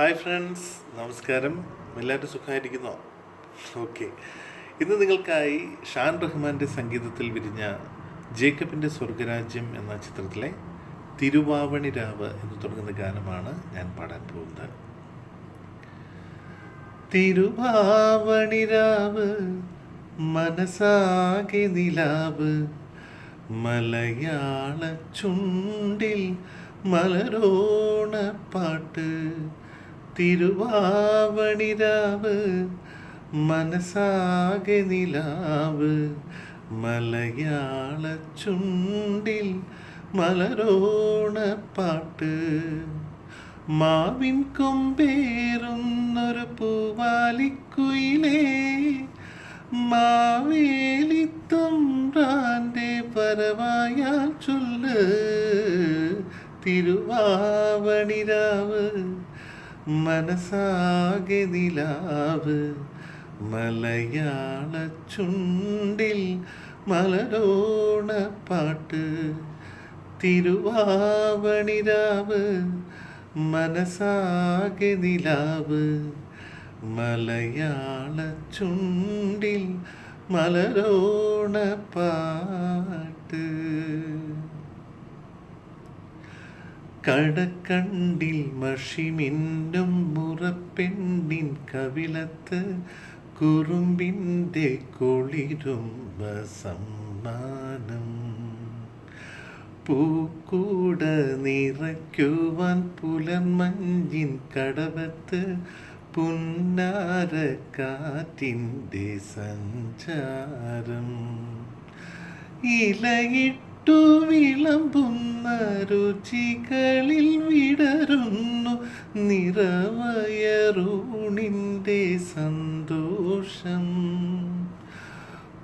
Hi friends നമസ്കാരം. എല്ലാവരും സുഖമായിരിക്കുന്നോ? Okay. ഇന്ന് നിങ്ങൾക്കായി ഷാൻ റഹ്മാന്റെ സംഗീതത്തിൽ വിരിഞ്ഞ ജേക്കബിന്റെ സ്വർഗരാജ്യം എന്ന ചിത്രത്തിലെ തിരുവാവണി രാവ് എന്ന് തുടങ്ങുന്ന ഗാനമാണ് ഞാൻ പാടാൻ പോകുന്നത്. തിരുവാവണി രാവ് മനസാകെ നിലാവ് മലയാള ചുണ്ടിൽ മലരോണപ്പാട്ട് തിരുവാവണിരാവ് മനസാകെ നിലാവ് മലയാള ചുണ്ടിൽ മലരോണപ്പാട്ട് മാവിൻ കൊമ്പേറുന്നൊരു പൂവാലിക്കുയിലേ മാവേലിത്തമ്പ്രാന്റെ പരവായാൽ ചൊല്ല് തിരുവാവണിരാവ്. മനസാകെ നിലാവ് മലയാള ചുണ്ടിൽ മലരോണപ്പാട്ട് തിരുവാവണിരാവ് മനസാകെ നിലാവ് മലയാള ചുണ്ടിൽ മലരോണപ്പാട്ട് കടക്കണ്ടിൽ മഷിമിന്നും മുറപ്പെണ്ണിൻ കവിളത്ത് കുറുമ്പിന്റെ കുളിരുമ്പ സമ്മാനം പൂക്കൂട നിറയ്ക്കുവാൻ പുലർമഞ്ഞിൻ കടവത്ത് പുന്നാരക്കാറ്റിന്റെ സഞ്ചാരം. ഇലയിട്ടു വിളമ്പുന്ന രുചികളിൽ വിടരുന്നു. നിറവയറൂണിന്റെ സന്തോഷം.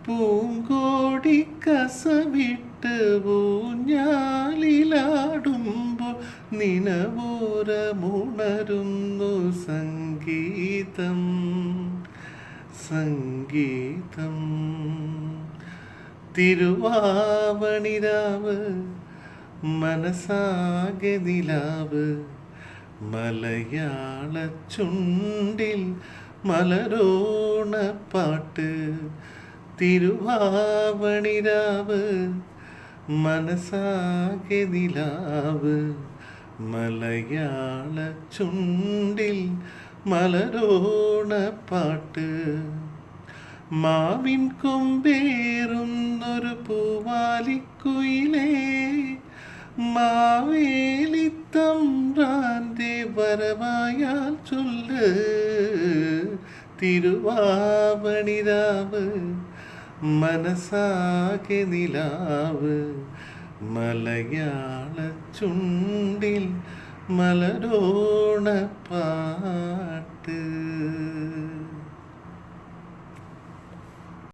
പൂങ്കോടി കസവിട്ട് പൂഞ്ഞാലിലാടുമ്പോൾ നിനവോരമുണരുന്നു സംഗീതം. സംഗീതം. തിരുവാവണിരാവ് മനസാകെ നിലാവ് മലയാള ചുണ്ടിൽ മലരോണപ്പാട്ട്. തിരുവാവണിരാവ് മനസാകെ നിലാവ് മലയാള ചുണ്ടിൽ മലരോണപ്പാട്ട്. മാവിൻ കൊമ്പേറുന്നൊരു പൂവാലിക്കുയിലേ മാവേലിത്തമ്പ്രാന്റെ വരവായാൽ ചൊല്ല് തിരുവാവണിരാവ് മനസാകെ നിലാവ് മലയാള ചുണ്ടിൽ മലരോണപ്പാട്ട്